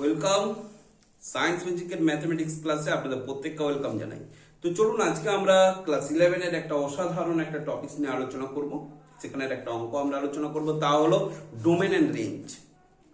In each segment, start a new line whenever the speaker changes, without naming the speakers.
Welcome science physical mathematics ক্লাসে আপনাদের প্রত্যেককে ওয়েলকাম জানাই। তো চলুন আজকে আমরা ক্লাস ইলেভেনের একটা অসাধারণ একটা টপিক নিয়ে আলোচনা করব। সেখানের একটা অঙ্ক আমরা আলোচনা করব, তা হলো ডোমেন অ্যান্ড রেঞ্জ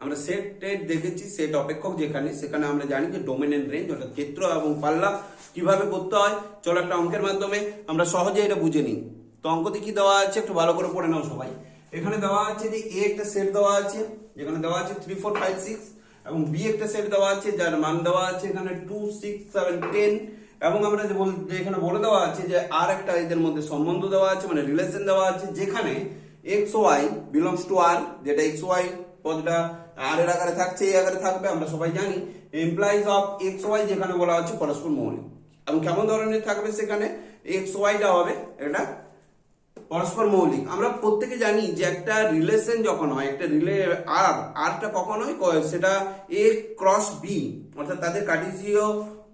আমরা সেট টেট দেখেছি সেট অপেক্ষক যেখানে, সেখানে আমরা জানি যে ডোমেন অ্যান্ড রেঞ্জ অর্থাৎ ক্ষেত্র এবং পাল্লা কীভাবে করতে হয়। চলো একটা অঙ্কের মাধ্যমে আমরা সহজে এটা বুঝে নিই। তো অঙ্কতে কি দেওয়া আছে, একটু ভালো করে পড়ে নাও সবাই। এখানে দেওয়া আছে যে এ একটা সেট দেওয়া আছে, যেখানে দেওয়া আছে থ্রি ফোর ফাইভ সিক্স এবং বি একটা সেট দেওয়া আছে, যার মান দেওয়া আছে এখানে টু সিক্স সেভেন টেন এবং আমরা যে বল- এখানে বলে দেওয়া আছে যে আর একটা এদের মধ্যে সম্বন্ধ দেওয়া আছে মানে রিলেশন দেওয়া আছে, যেখানে এক্স ওয়াই বিলংস টু আর যেটা এক্স ওয়াই পদটা আর এর আকারে থাকছে, এই আকারে থাকবে, আমরা সবাই জানি। এমপ্লয়িজ অফ এক্স ওয়াই যেখানে বলা হচ্ছে পরস্পর মৌলিক। এবং কেমন ধরনের থাকবে সেখানে এক্স ওয়াইটা হবে, এটা পরস্পর মৌলিক। আমরা প্রত্যেকে জানি যে একটা রিলেশন যখন হয়, একটা রিলে আর আরটা কখন হয়? সেটা এ ক্রস বি অর্থাৎ তাদের কার্টিজীয়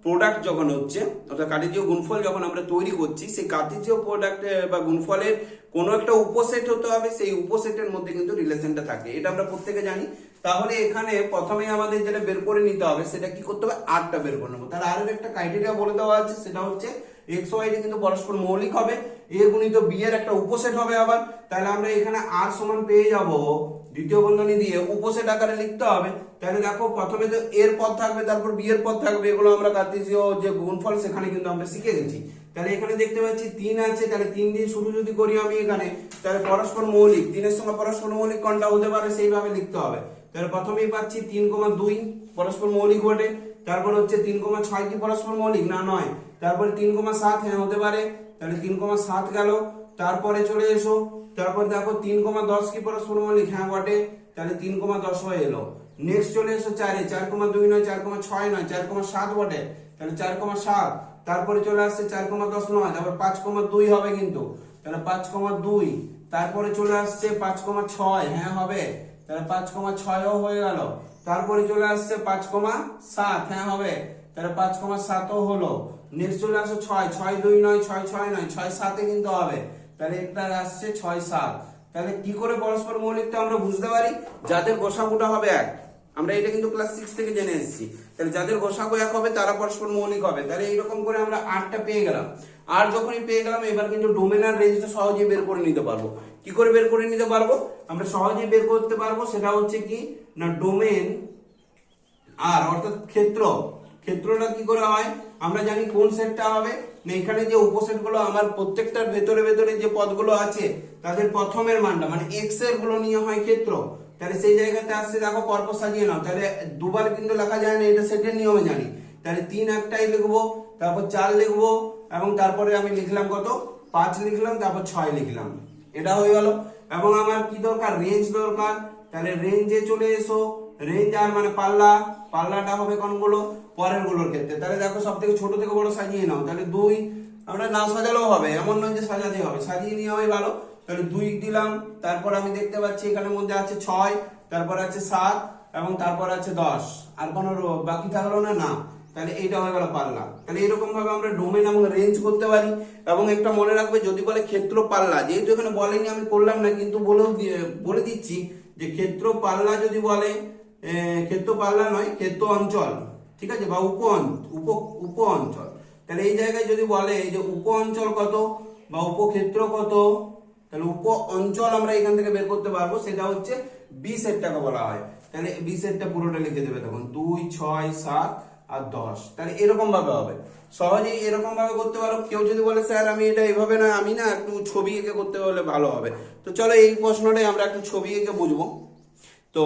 প্রোডাক্ট যখন হচ্ছে, অর্থাৎ কার্টিজীয় গুণফল যখন আমরা তৈরি করছি, সেই কার্টিজীয় প্রোডাক্ট বা গুণফলের কোনো একটা উপসেট হতে হবে, সেই উপসেটের মধ্যে কিন্তু রিলেশনটা থাকে। এটা আমরা প্রত্যেকে জানি। তাহলে এখানে প্রথমে আমাদের যেটা বের করে নিতে হবে, সেটা কি করতে হবে? আরটা বের করে নেব। তার আরের একটা ক্রাইটেরিয়া বলে দেওয়া আছে, সেটা হচ্ছে এক্স ওয়াই কিন্তু পরস্পর মৌলিক হবে এ গুণিত বি এর একটা উপসেট হবে আবার। তাহলে আমরা এখানে আর সমান পেয়ে যাব, দ্বিতীয় বন্ধনী দিয়ে উপসেট আকারে লিখতে হবে। তাহলে দেখো, প্রথমে তো এর পদ থাকবে, তারপর বি এর পদ থাকবে, এগুলো আমরা কার্তেসীয় যে গুণফল, সেখানে কিন্তু আমরা শিখে গেছি। তাহলে এখানে দেখতে পাচ্ছি তিন আছে, তাহলে তিন দিয়ে শুরু যদি করি আমি এখানে, তাহলে পরস্পর মৌলিক, তিনের সঙ্গে পরস্পর মৌলিক কোনটা হতে পারে সেইভাবে লিখতে হবে। তাহলে প্রথমেই পাচ্ছি তিন কমা দুই, পরস্পর মৌলিক বটে। তারপর হচ্ছে তিন কমা ছয় কি পরস্পর মৌলিক? না, নয়। তারপরে তিন কমা সাত হ্যাঁ হতে পারে। তাহলে তিন কমা সাত গেল। তারপরে চলে এসো। তারপর দেখো তিন কমা দশ কি পরস্পর মৌলিক? হ্যাঁ বটে। তাহলে তিন কমা দশ হয়ে এলো। নেক্সট চলে এসো চারে। চার কমা দুই নয়, চার কমা ছয় নয়, চার কমা সাত বটে। তাহলে চার কমা সাত। তারপরে চলে আসছে চার কমা দশ নয়। তারপর পাঁচ কমা দুই হবে কিন্তু। তাহলে পাঁচ কমা দুই। তারপরে চলে আসছে পাঁচ কমা ছয়। হ্যাঁ হবে। তাহলে পাঁচ কমা ছয়ও হয়ে গেল। তারপরে চলে আসছে পাঁচ কমা সাত হ্যাঁ হবে। তাহলে পাঁচ কমা সাতও হলো। নেক্সট চলে আসছে ছয় ছয় দুই নয়, ছয় ছয় নয়, ছয় সাতে কিন্তু হবে। তাহলে একটা আসছে ছয় সাত। তাহলে কি করে পরস্পর মৌলিকটা আমরা বুঝতে পারি? যাদের গোসাগুটা হবে এক। আমরা এটা কিন্তু ক্লাস সিক্স থেকে জেনে এসেছি। তাহলে যাদের গোসাগু এক হবে, তারা পরস্পর মৌলিক হবে। তাহলে এইরকম করে আমরা আটটা পেয়ে গেলাম। আর যখনই পেয়ে গেলাম, এবার কিন্তু ডোমেনার রেঞ্জটা সহজেই বের করে নিতে পারব। কি করে বের করে নিতে পারব? আমরা সহজেই বের করতে পারব, সেটা হচ্ছে কি? না ডোমেন আর, অর্থাৎ ক্ষেত্র। ক্ষেত্রটা কি করে হয়? আমরা জানি কোন সেটটা হবে। না, এখানে যে উপসেটগুলো, আমার প্রত্যেকটার ভেতরে ভেতরে যে পদগুলো আছে, তাদের প্রথমের মানটা মানে এক্সেরগুলো নিয়ে হয় ক্ষেত্র। তাহলে সেই জায়গাতে আসছে, দেখো পরপর সাজিয়ে নাও। তাহলে দুবার কিন্তু লেখা যায় না, এটা সেটের নিয়মে জানি। তাহলে তিন একটাই লিখব, তারপর চার লিখব, এবং তারপরে আমি লিখলাম কত? পাঁচ লিখলাম, তারপর ছয় লিখলাম। এটা হয়ে গেল। এবং আমার কি দরকার? রেঞ্জ দরকার। তাহলে রেঞ্জে চলে এসো। রেঞ্জ আর মানে পাল্লা। পাল্লাটা হবে কোনগুলো? পরেরগুলোর ক্ষেত্রে। তাহলে দেখো সব থেকে ছোট থেকে বড় সাজিয়ে নাও। তাহলে দুই, আমরা না সাজালেও হবে। এমন নয় যে সাজাতে হবে। সাজিয়ে নিয়ে ভালো। তাহলে দুই দিলাম, তারপর আমি দেখতে পাচ্ছি এখানের মধ্যে আছে ছয়, তারপর আছে সাত, এবং তারপর আছে দশ। আর কোনো বাকি থাকল না? না। তাহলে এইটা হয়ে গেল পাল্লা। তাহলে এরকম ভাবে আমরা ডোমেন এবং রেঞ্জ করতে পারি। এবং একটা মনে রাখবে, যদি বলে ক্ষেত্র পাল্লা, যেহেতু এখানে বলেনি, আমি করলাম না, কিন্তু বলেও বলে দিচ্ছি যে ক্ষেত্র পাল্লা যদি বলে ক্ষেত্র পাল্লা নয়, ক্ষেত্র অঞ্চল। ঠিক আছে? বা উপ উপ উপ অঞ্চল। তাহলে এই জায়গায় যদি বলে যে উপ অঞ্চল কত বা উপক্ষেত্র কত তাহলে উপ অঞ্চল আমরা এখান থেকে বের করতে পারব, সেটা হচ্ছে বি সেটটাকে বলা হয়। তাহলে বি সেটটা পুরোটা লিখে দেবে তখন দুই, ছয়, সাত আর দশ। তাহলে এরকম ভাবে হবে। সহজেই এরকম ভাবে করতে পারো। কেউ যদি বলে, স্যার, আমি এটা এভাবে না, আমি না একটু ছবি এঁকে করতে হলে ভালো হবে। তো চলো এই প্রশ্নটাই আমরা একটু ছবি এঁকে বুঝব। তো